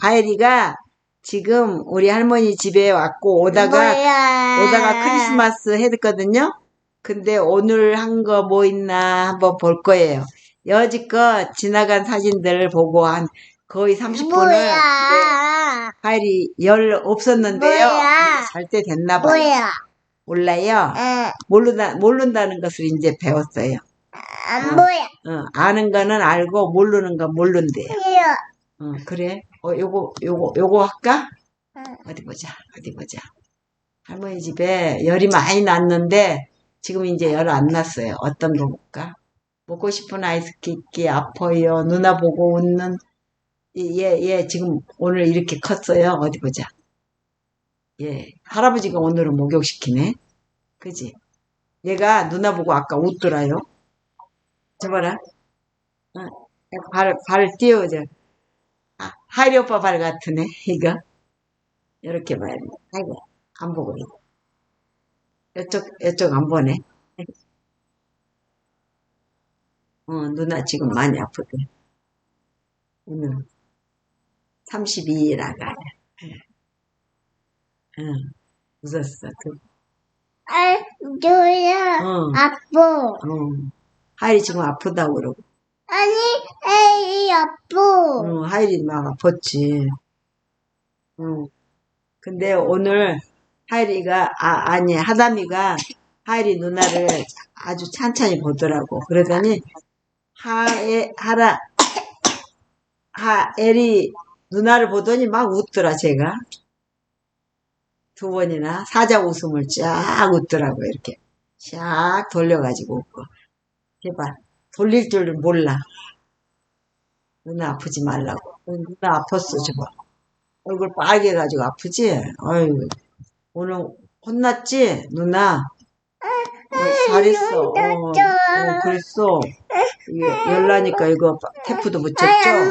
가엘이가 지금 우리 할머니 집에 왔고 오다가 뭐야? 오다가 크리스마스 했거든요. 근데 오늘 한 거 뭐 있나 한번 볼 거예요. 여지껏 지나간 사진들을 보고 한 거의 30분을 뭐야? 가엘이 열 없었는데요. 뭐야? 잘 때 됐나 봐요. 뭐야? 몰라요. 응, 모르다, 모른다는 것을 이제 배웠어요. 안 보여. 어, 아는 거는 알고 모르는 건 모른대요. 이거. 어, 그래. 어, 요거, 요거, 요거 할까? 응. 어디 보자, 어디 보자. 할머니 집에 열이 많이 났는데, 지금 이제 열 안 났어요. 어떤 거 볼까? 먹고 싶은 아이스크림 아파요. 누나 보고 웃는, 이- 얘, 얘 지금 오늘 이렇게 컸어요. 어디 보자. 예, 할아버지가 오늘은 목욕시키네. 그지? 얘가 누나 보고 아까 웃더라요. 저 봐라. 어, 발, 발 띄워줘. 아, 하이리 오빠 발 같으네, 이거. 이렇게 봐야 돼. 아이고, 안 보고 있네. 이쪽, 이쪽 안 보네. 어, 누나 지금 많이 아프대. 오늘 32일 아가야. 응, 웃었어. 그, 아, 뭐야? 어, 아빠. 어. 하이리 지금 아프다고 그러고. 아니, 에이, 아빠. 응, 하이리 막 아팠지. 응. 근데 오늘 하이리가, 아, 아니, 하담이가 하이리 누나를 아주 찬찬히 보더라고. 그러더니, 하에, 하라, 하엘이 누나를 보더니 막 웃더라, 제가. 두 번이나 사자 웃음을 쫙 웃더라고, 이렇게. 쫙 돌려가지고 웃고. 제발, 돌릴 줄 몰라. 누나 아프지 말라고. 누나 아팠어, 저거. 얼굴 빨개가지고 아프지? 어휴, 오늘 혼났지? 누나? 어, 잘했어. 어, 어, 그랬어. 이게 열나니까 이거 테프도 붙였죠?